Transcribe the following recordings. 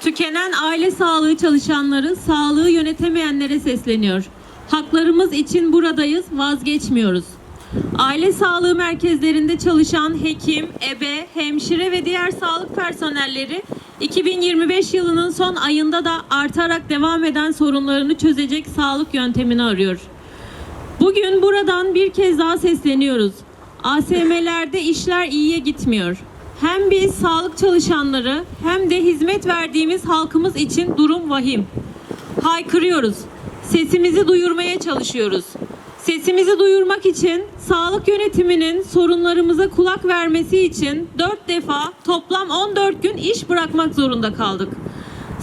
Tükenen aile sağlığı çalışanları, sağlığı yönetemeyenlere sesleniyor. Haklarımız için buradayız, vazgeçmiyoruz. Aile sağlığı merkezlerinde çalışan hekim, ebe, hemşire ve diğer sağlık personelleri 2025 yılının son ayında da artarak devam eden sorunlarını çözecek sağlık yöntemini arıyor. Bugün buradan bir kez daha sesleniyoruz. ASM'lerde işler iyiye gitmiyor. Hem biz sağlık çalışanları hem de hizmet verdiğimiz halkımız için durum vahim. Haykırıyoruz. Sesimizi duyurmaya çalışıyoruz. Sesimizi duyurmak için sağlık yönetiminin sorunlarımıza kulak vermesi için 4 defa toplam 14 gün iş bırakmak zorunda kaldık.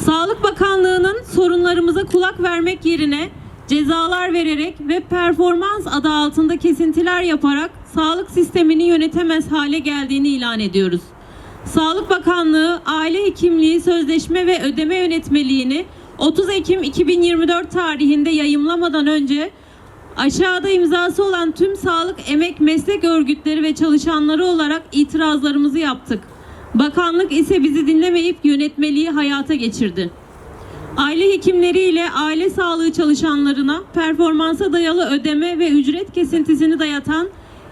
Sağlık Bakanlığı'nın sorunlarımıza kulak vermek yerine cezalar vererek ve performans adı altında kesintiler yaparak sağlık sistemini yönetemez hale geldiğini ilan ediyoruz. Sağlık Bakanlığı aile hekimliği sözleşme ve ödeme yönetmeliğini 30 Ekim 2024 tarihinde yayımlamadan önce aşağıda imzası olan tüm sağlık emek meslek örgütleri ve çalışanları olarak itirazlarımızı yaptık. Bakanlık ise bizi dinlemeyip yönetmeliği hayata geçirdi. Aile hekimleri ile aile sağlığı çalışanlarına performansa dayalı ödeme ve ücret kesintisini dayatan,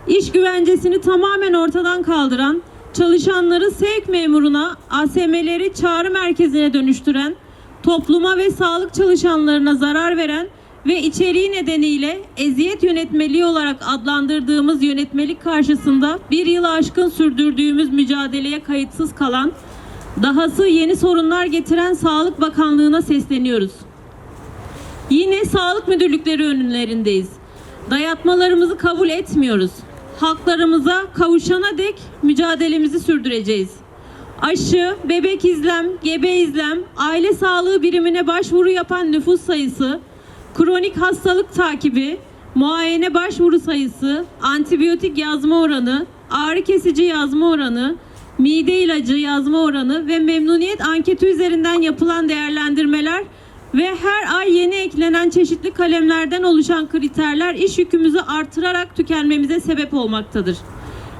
iş güvencesini tamamen ortadan kaldıran, çalışanları sevk memuruna, ASM'leri çağrı merkezine dönüştüren, topluma ve sağlık çalışanlarına zarar veren ve içeriği nedeniyle eziyet yönetmeliği olarak adlandırdığımız yönetmelik karşısında bir yılı aşkın sürdürdüğümüz mücadeleye kayıtsız kalan Dahası yeni sorunlar getiren Sağlık Bakanlığı'na sesleniyoruz. Yine sağlık müdürlükleri önlerindeyiz. Dayatmalarımızı kabul etmiyoruz. Haklarımıza kavuşana dek mücadelemizi sürdüreceğiz. Aşı, bebek izlem, gebe izlem, aile sağlığı birimine başvuru yapan nüfus sayısı, kronik hastalık takibi, muayene başvuru sayısı, antibiyotik yazma oranı, ağrı kesici yazma oranı, mide ilacı yazma oranı ve memnuniyet anketi üzerinden yapılan değerlendirmeler ve her ay yeni eklenen çeşitli kalemlerden oluşan kriterler iş yükümüzü artırarak tükenmemize sebep olmaktadır.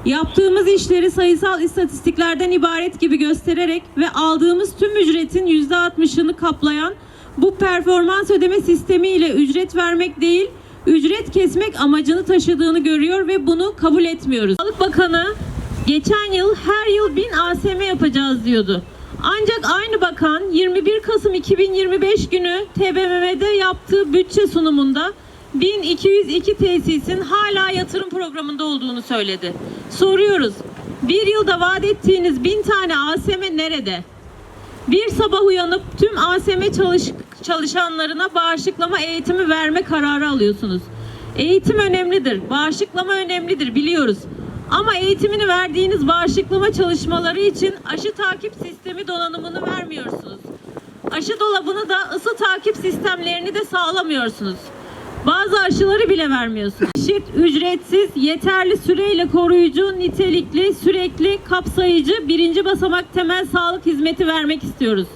Yaptığımız işleri sayısal istatistiklerden ibaret gibi göstererek ve aldığımız tüm ücretin %60'ını kaplayan bu performans ödeme sistemi ile ücret vermek değil, ücret kesmek amacını taşıdığını görüyor ve bunu kabul etmiyoruz. Sağlık Bakanı geçen yıl her yıl 1000 ASM yapacağız diyordu. Ancak aynı bakan 21 Kasım 2025 günü TBMM'de yaptığı bütçe sunumunda 1202 tesisin hala yatırım programında olduğunu söyledi. Soruyoruz. Bir yılda vaat ettiğiniz 1000 tane ASM nerede? Bir sabah uyanıp tüm ASM çalış çalışanlarına bağışıklama eğitimi verme kararı alıyorsunuz. Eğitim önemlidir, bağışıklama önemlidir biliyoruz. Ama eğitimini verdiğiniz bağışıklama çalışmaları için aşı takip sistemi donanımını vermiyorsunuz. Aşı dolabını da ısı takip sistemlerini de sağlamıyorsunuz. Bazı aşıları bile vermiyorsunuz. Eşit, ücretsiz, yeterli süreyle koruyucu, nitelikli, sürekli, kapsayıcı birinci basamak temel sağlık hizmeti vermek istiyoruz.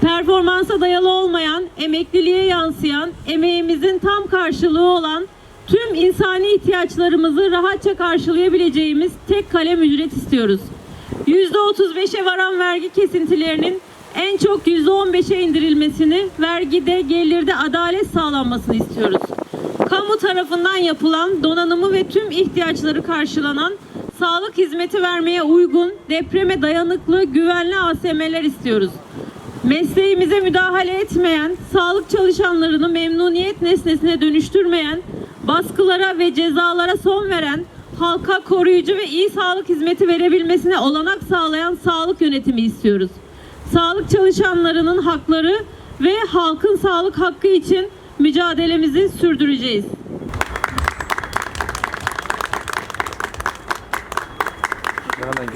Performansa dayalı olmayan, emekliliğe yansıyan, emeğimizin tam karşılığı olan tüm insani ihtiyaçlarımızı rahatça karşılayabileceğimiz tek kalem ücret istiyoruz. %35'e varan vergi kesintilerinin en çok %15'e indirilmesini, vergide, gelirde adalet sağlanmasını istiyoruz. Kamu tarafından yapılan donanımı ve tüm ihtiyaçları karşılanan sağlık hizmeti vermeye uygun, depreme dayanıklı, güvenli ASM'ler istiyoruz. Mesleğimize müdahale etmeyen, sağlık çalışanlarını memnuniyet nesnesine dönüştürmeyen, baskılara ve cezalara son veren, halka koruyucu ve iyi sağlık hizmeti verebilmesine olanak sağlayan sağlık yönetimi istiyoruz. Sağlık çalışanlarının hakları ve halkın sağlık hakkı için mücadelemizi sürdüreceğiz. Hemen